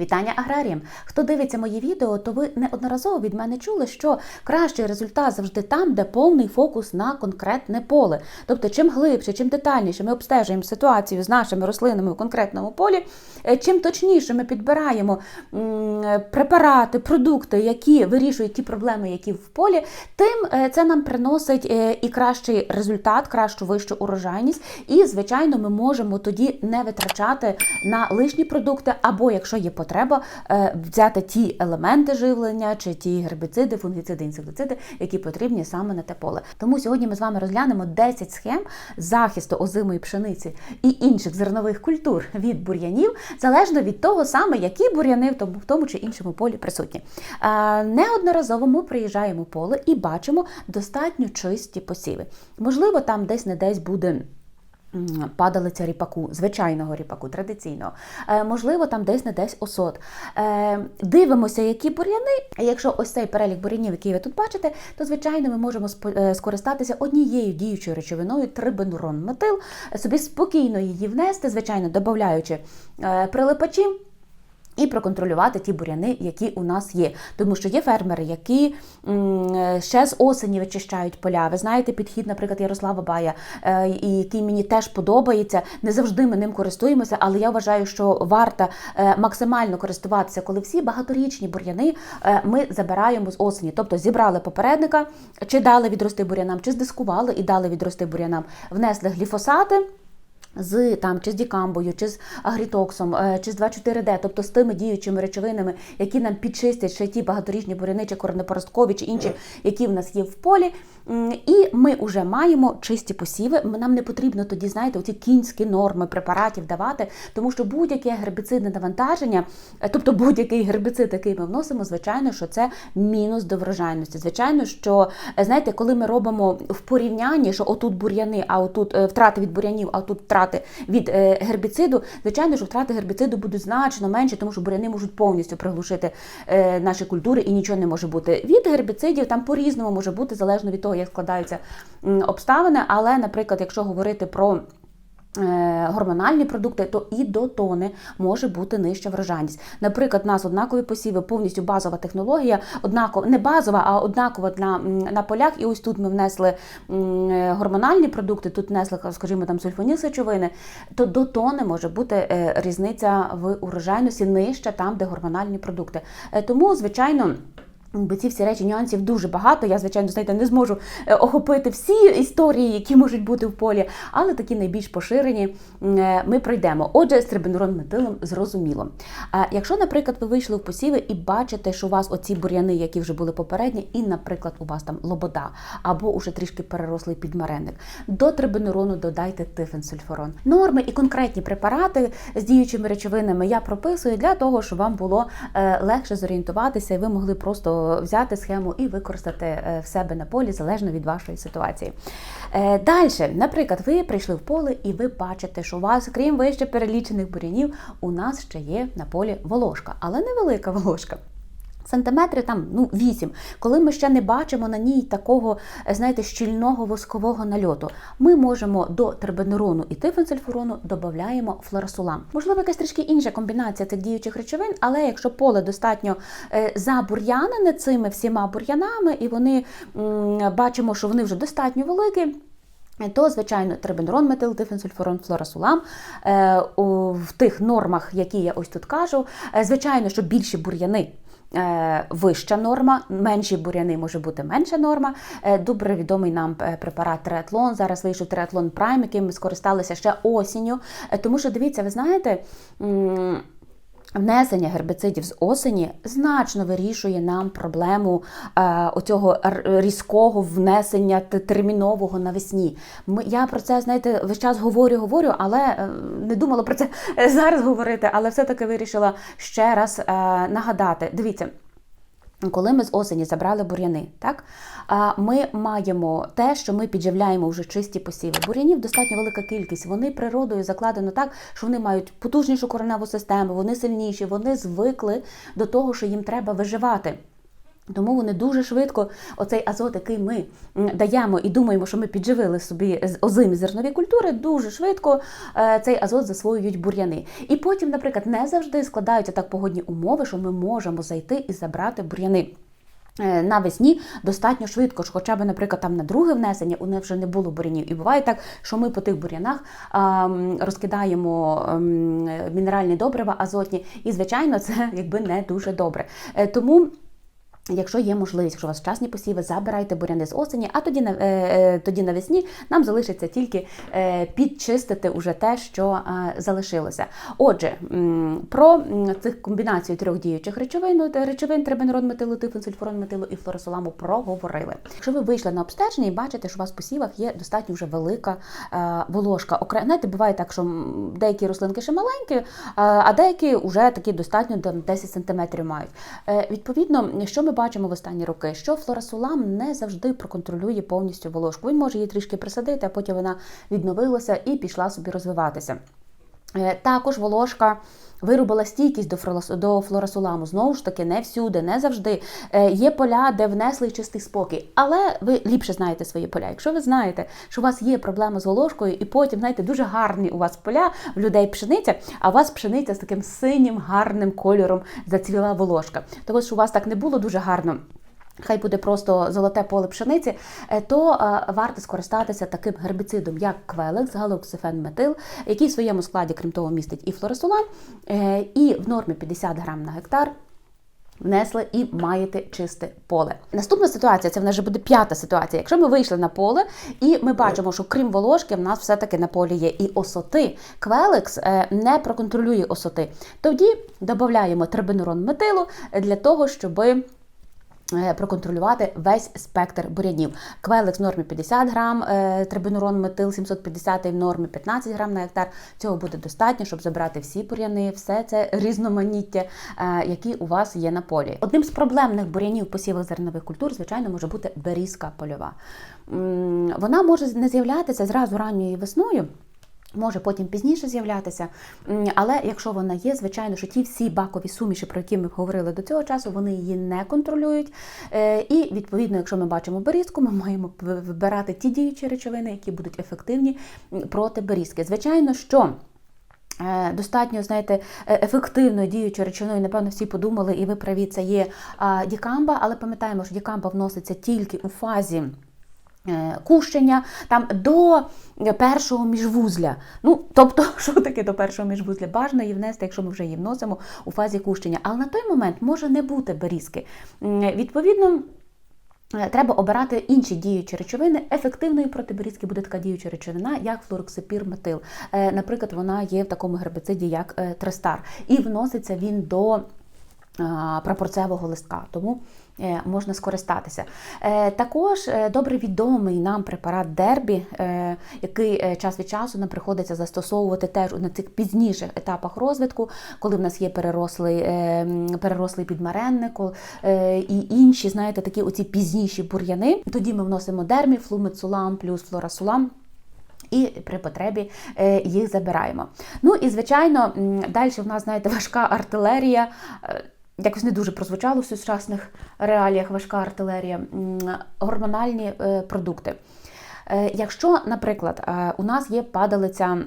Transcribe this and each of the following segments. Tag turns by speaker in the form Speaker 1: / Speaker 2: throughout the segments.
Speaker 1: Вітання аграріям! Хто дивиться мої відео, то ви неодноразово від мене чули, що кращий результат завжди там, де повний фокус на конкретне поле. Тобто, чим глибше, чим детальніше ми обстежуємо ситуацію з нашими рослинами в конкретному полі, е, чим точніше ми підбираємо препарати, продукти, які вирішують ті проблеми, які в полі, тим е, це нам приносить е, і кращий результат, кращу вищу урожайність. І, звичайно, ми можемо тоді не витрачати на лишні продукти, або якщо є потреба, е, взяти ті елементи живлення чи ті гербіциди, фунгіциди, інсектициди, які потрібні саме на те поле. Тому сьогодні ми з вами розглянемо 10 схем захисту озимої пшениці і інших зернових культур від бур'янів, залежно від того саме, які бур'яни в тому, чи іншому полі присутні. Е, Неодноразово ми приїжджаємо поле і бачимо достатньо чисті посіви. Можливо, там десь не десь буде. Падалиця ріпаку, звичайного ріпаку, традиційного. Е, можливо, там десь не десь осот. Е, дивимося, які бур'яни. Якщо ось цей перелік бур'янів, який ви тут бачите, то звичайно ми можемо е, скористатися однією діючою речовиною трибенурон метил, собі спокійно її внести, звичайно, додаючи е, прилипачі. І проконтролювати ті буряни, які у нас є. Тому що є фермери, які ще з осені вичищають поля. Ви знаєте, підхід, наприклад, Ярослава Бая, е, який мені теж подобається. Не завжди ми ним користуємося, але я вважаю, що варто е, максимально користуватися, коли всі багаторічні бур'яни е, ми забираємо з осені. Тобто зібрали попередника, чи дали відрости бур'янам, чи здискували і дали відрости бур'янам, внесли гліфосати з там чи з дікамбою, чи з агрітоксом, е, чи з 2,4-D, тобто з тими діючими речовинами, які нам підчистять ще ті багаторічні буряни, чи корнепоросткові, чи інші, які в нас є в полі. І ми вже маємо чисті посіви. Нам не потрібно тоді, знаєте, оці кінські норми препаратів давати, тому що будь-яке гербіцидне навантаження, е, тобто будь-який гербіцид, який ми вносимо, звичайно, що це мінус до врожайності. Звичайно, що е, знаєте, коли ми робимо в порівнянні, що отут бур'яни, а отут е, втрати від бур'янів, а тут втрати від гербіциду, звичайно, що втрати гербіциду будуть значно менші, тому що бур'яни можуть повністю приглушити наші культури і нічого не може бути. Від гербіцидів там по-різному може бути, залежно від того, як складаються обставини. Але, наприклад, якщо говорити про е, Гормональні продукти, то і до тони може бути нижча врожайність. Наприклад, у нас однакові посіви, повністю базова технологія, однаково не базова, а однакова на, на полях. І ось тут ми внесли е, гормональні продукти, тут внесли, скажімо, там сульфоніл сечовини, то до тони може бути е, різниця в урожайності нижча там, де гормональні продукти. Тому, звичайно. Бо ці всі речі нюансів дуже багато. Я, звичайно, знаєте, не зможу е, охопити всі історії, які можуть бути в полі, але такі найбільш поширені е, ми пройдемо. Отже, з трибенурон метилом зрозуміло. А якщо, наприклад, ви вийшли в посіви і бачите, що у вас оці бур'яни, які вже були попередні, і, наприклад, у вас там лобода або уже трішки перерослий підмаренник, до трибенурону додайте тифенсульфурон. Норми і конкретні препарати з діючими речовинами я прописую для того, щоб вам було е, легше зорієнтуватися, і ви могли просто взяти схему і використати е, в себе на полі залежно від вашої ситуації. Далі, наприклад, ви прийшли в поле і ви бачите, що у вас, крім вище перелічених бурянів, у нас ще є на полі волошка, але невелика волошка. Сантиметрів там ну 8. Коли ми ще не бачимо на ній такого, е, знаєте, щільного воскового нальоту, ми можемо до трибенерону і тифенсульфурону додаємо флорасулам. Можливо, якась трішки інша комбінація цих діючих речовин, але якщо поле достатньо е, забур'янене цими всіма бур'янами, і вони бачимо, що вони вже достатньо великі. То, звичайно, трибенрон, метил, тифенсульфурон, флорасулам е, в тих нормах, які я ось тут кажу. Звичайно, що більші бур'яни. Е, Вища норма, менші буряни може бути менша норма. Е, Добре відомий нам е, препарат триатлон. Зараз вийшов триатлон Прайм, яким ми скористалися ще осінню. Тому що дивіться, ви знаєте. Внесення гербіцидів з осені значно вирішує нам проблему е, оцього різкого внесення термінового навесні. Я про це, знаєте, весь час говорю, говорю, але е, не думала про це е, зараз говорити, але все-таки вирішила ще раз е, нагадати. Дивіться. Коли ми з осені забрали бур'яни, так ми маємо те, що ми підживляємо вже чисті посіви. Бур'янів достатньо велика кількість. Вони природою закладено так, що вони мають потужнішу кореневу систему, вони сильніші, вони звикли до того, що їм треба виживати. Тому вони дуже швидко, оцей азот, який ми даємо і думаємо, що ми підживили собі озимі зернові культури, дуже швидко е, цей азот засвоюють бур'яни. І потім, наприклад, не завжди складаються так погодні умови, що ми можемо зайти і забрати бур'яни. Е, Навесні достатньо швидко, ж хоча б, наприклад, там на друге внесення у них вже не було бурянів. І буває так, що ми по тих бур'янах розкидаємо мінеральні добрива азотні, і звичайно, це якби не дуже добре. Е, Тому. Якщо є можливість, якщо у вас вчасні посіви, забирайте буряни з осені, а тоді е, е, тоді навесні нам залишиться тільки е, підчистити уже те, що е, залишилося. Отже, про цих комбінацію трьох діючих речовин, речовин трибенерон метилу, тифенсульфурон метилу і флоросоламу проговорили. Якщо ви вийшли на обстеження і бачите, що у вас в посівах є достатньо вже велика е, волошка. Окремо, знаєте, буває так, що деякі рослинки ще маленькі, е, а деякі вже такі достатньо там, 10 см мають. Е, Відповідно, що ми бачимо в останні роки, що флорасулам не завжди проконтролює повністю волошку. Він може її трішки присадити, а потім вона відновилася і пішла собі розвиватися. Е, Також волошка виробила стійкість до флорасуламу. Знову ж таки, не всюди, не завжди. Е, Є поля, де внесли чистий спокій. Але ви ліпше знаєте свої поля. Якщо ви знаєте, що у вас є проблема з волошкою, і потім, знаєте, дуже гарні у вас поля, в людей пшениця, а у вас пшениця з таким синім, гарним кольором зацвіла волошка. Того, що у вас так не було дуже гарно. Хай буде просто золоте поле пшениці, е, то е, варто скористатися таким гербіцидом, як квелекс, галоксифенметил, який в своєму складі, крім того, містить і флоресулам, е, і в нормі 50 грам на гектар. Внесли і маєте чисте поле. Наступна ситуація це в нас вже буде п'ята ситуація. Якщо ми вийшли на поле, і ми бачимо, що крім волошки, в нас все-таки на полі є і осоти. Квелекс не проконтролює осоти. Тоді додаємо трибенурон метилу для того, щоби проконтролювати весь спектр бурянів. Квелекс в нормі 50 грам, е, трибенурон метил 750 в нормі 15 грам на гектар. Цього буде достатньо, щоб забрати всі буряни, все це різноманіття, е, які у вас є на полі. Одним з проблемних бурянів посівах зернових культур, звичайно, може бути берізка польова. Вона може не з'являтися зразу ранньою весною. Може потім пізніше з'являтися, але якщо вона є, звичайно, що ті всі бакові суміші, про які ми говорили до цього часу, вони її не контролюють. Е, І відповідно, якщо ми бачимо берізку, ми маємо вибирати ті діючі речовини, які будуть ефективні проти берізки. Звичайно, що. Е, Достатньо, знаєте, е, ефективною діючою речовиною, напевно, всі подумали, і ви праві, це є дікамба, але пам'ятаємо, що дікамба вноситься тільки у фазі. Е, Кущення там до першого міжвузля. Ну, тобто, що таке до першого міжвузля? Бажано її внести, якщо ми вже її вносимо у фазі кущення. Але на той момент може не бути берізки. Відповідно. Е, Треба обирати інші діючі речовини. Ефективною проти берізки буде така діюча речовина, як флороксипір-метил. Е, Наприклад, вона є в такому гербициді, як трестар, і вноситься він до прапорцевого листка, тому можна скористатися. Е, Також е, добре відомий нам препарат Дербі, е, який е, час від часу нам приходиться застосовувати теж на цих пізніших етапах розвитку, коли в нас є перерослий, е, перерослий підмаренник е, і інші, знаєте, такі оці пізніші бур'яни. Тоді ми вносимо дермі, флумецулам плюс флорасулам. І при потребі е, їх забираємо. Ну і звичайно, далі в нас, знаєте, важка артилерія. Якось не дуже прозвучало в сучасних реаліях важка артилерія, гормональні е, продукти. Е, Якщо, наприклад, е, у нас є падалиця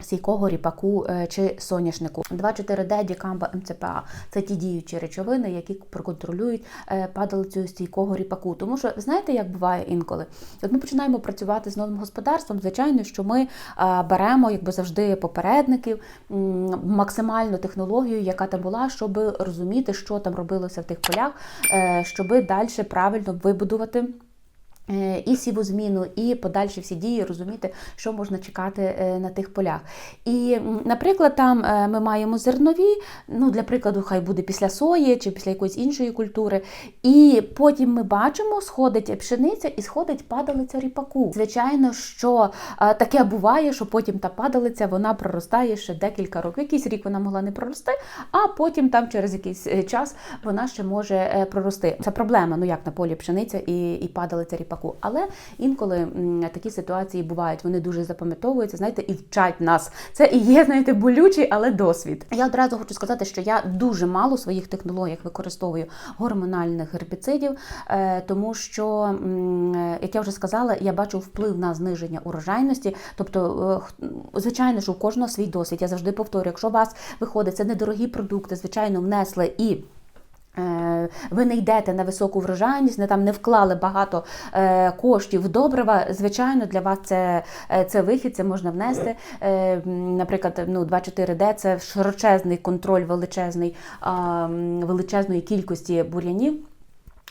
Speaker 1: стійкого ріпаку е, чи соняшнику, 2,4-D, дікамба, МЦПА це ті діючі речовини, які проконтролюють е, падалицю стійкого ріпаку. Тому що знаєте, як буває інколи? От ми починаємо працювати з новим господарством. Звичайно, що ми беремо, якби завжди, попередників, максимальну технологію, яка там була, щоб розуміти, що там робилося в тих полях, е, щоб далі правильно вибудувати. Е, І сівозміну, і подальші всі дії розуміти, що можна чекати е, на тих полях. І, наприклад, там е, ми маємо зернові, ну для прикладу, хай буде після сої чи після якоїсь іншої культури. І потім ми бачимо, сходить пшениця і сходить падалиця ріпаку. Звичайно, що таке буває, що потім та падалиця вона проростає ще декілька років. Якийсь рік вона могла не прорости, а потім там через якийсь час вона ще може прорости. Це проблема, ну як на полі пшениця і, і падалиця ріпаку. Навпаку. Але інколи такі ситуації бувають, вони дуже запам'ятовуються, знаєте, і вчать нас. Це і є, знаєте, болючий, але досвід. Я одразу хочу сказати, що я дуже мало в своїх технологіях використовую гормональних гербіцидів, е, тому що, як я вже сказала, я бачу вплив на зниження урожайності. Тобто, е, звичайно, що у кожного свій досвід. Я завжди повторюю, якщо у вас виходить це недорогі продукти, звичайно, внесли і. Е, Ви не йдете на високу врожайність, не там не вклали багато е, коштів добрива. Звичайно, для вас це, е, це вихід, це можна внести. Наприклад, ну 2,4D – це широчезний контроль величезний, величезної кількості бур'янів.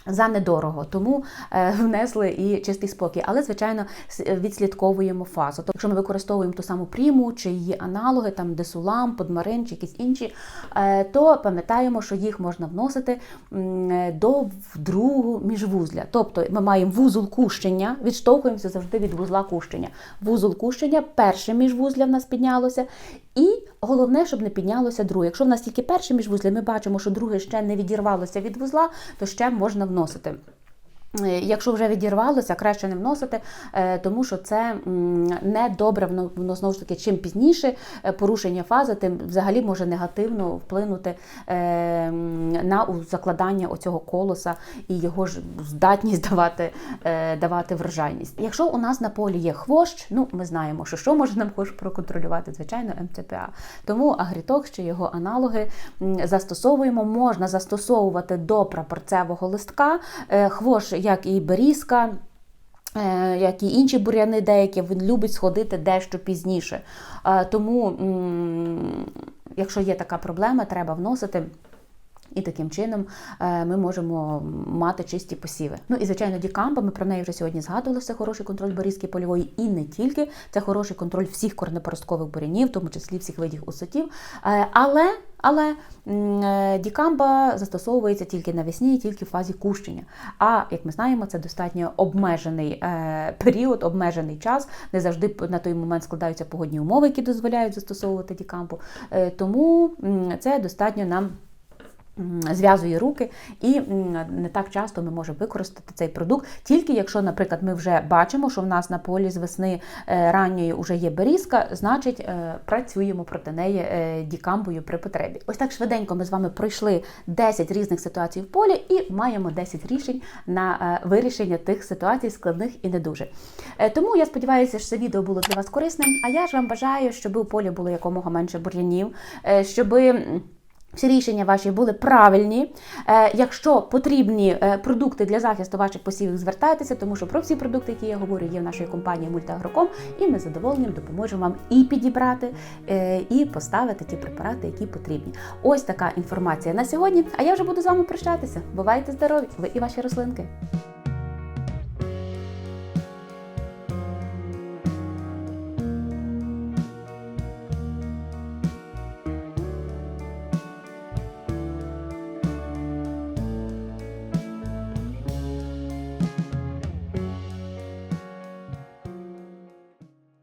Speaker 1: За недорого, тому е, внесли і чистий спокій. Але, звичайно, відслідковуємо фазу. Тобто, якщо ми використовуємо ту саму пріму чи її аналоги, там десулам, подмарин чи якісь інші, е, то пам'ятаємо, що їх можна вносити е, до другу міжвузля. Тобто ми маємо вузол кущення, відштовхуємося завжди від вузла кущення. Вузол кущення, перше міжвузля в нас піднялося, і головне, щоб не піднялося друге. Якщо в нас тільки перше міжвузля, ми бачимо, що друге ще не відірвалося від вузла, то ще можна вносити. Е, Якщо вже відірвалося, краще не вносити, е, тому що це не добре, воно, знову ж таки, чим пізніше е, порушення фази, тим взагалі може негативно вплинути на закладання оцього колоса і його ж здатність давати, давати врожайність. Якщо у нас на полі є хвощ, ну ми знаємо, що що може нам хвощ проконтролювати, звичайно, МЦПА. Тому агрітокс чи його аналоги застосовуємо, можна застосовувати до прапорцевого листка. Хвощ, як і берізка, е, як і інші бур'яни деякі, він любить сходити дещо пізніше. Тому, якщо є така проблема, треба вносити. І таким чином е, ми можемо мати чисті посіви. Ну і звичайно, дікамба, ми про неї вже сьогодні згадували. Це хороший контроль борізки польової, і не тільки це хороший контроль всіх корнепоросткових бурянів, в тому числі всіх видів усотів. Е, Але але е, дікамба застосовується тільки навесні, тільки в фазі кущення. А як ми знаємо, це достатньо обмежений період, обмежений час. Не завжди на той момент складаються погодні умови, які дозволяють застосовувати дікамбу. Тому це достатньо нам. Зв'язує руки, і не так часто ми можемо використати цей продукт, тільки якщо, наприклад, ми вже бачимо, що в нас на полі з весни е, ранньої вже є берізка, значить е, працюємо проти неї е, дікамбою при потребі. Ось так швиденько ми з вами пройшли 10 різних ситуацій в полі і маємо 10 рішень на вирішення тих ситуацій складних і не дуже. Тому я сподіваюся, що це відео було для вас корисним. А я ж вам бажаю, щоб у полі було якомога менше бур'янів, щоби. Всі рішення ваші були правильні. Е, якщо потрібні е, продукти для захисту ваших посівів, звертайтеся, тому що про всі продукти, які я говорю, є в нашій компанії Мультиагроком, і ми з задоволенням допоможемо вам і підібрати, е, і поставити ті препарати, які потрібні. Ось така інформація на сьогодні. А я вже буду з вами прощатися. Бувайте здорові! Ви і ваші рослинки.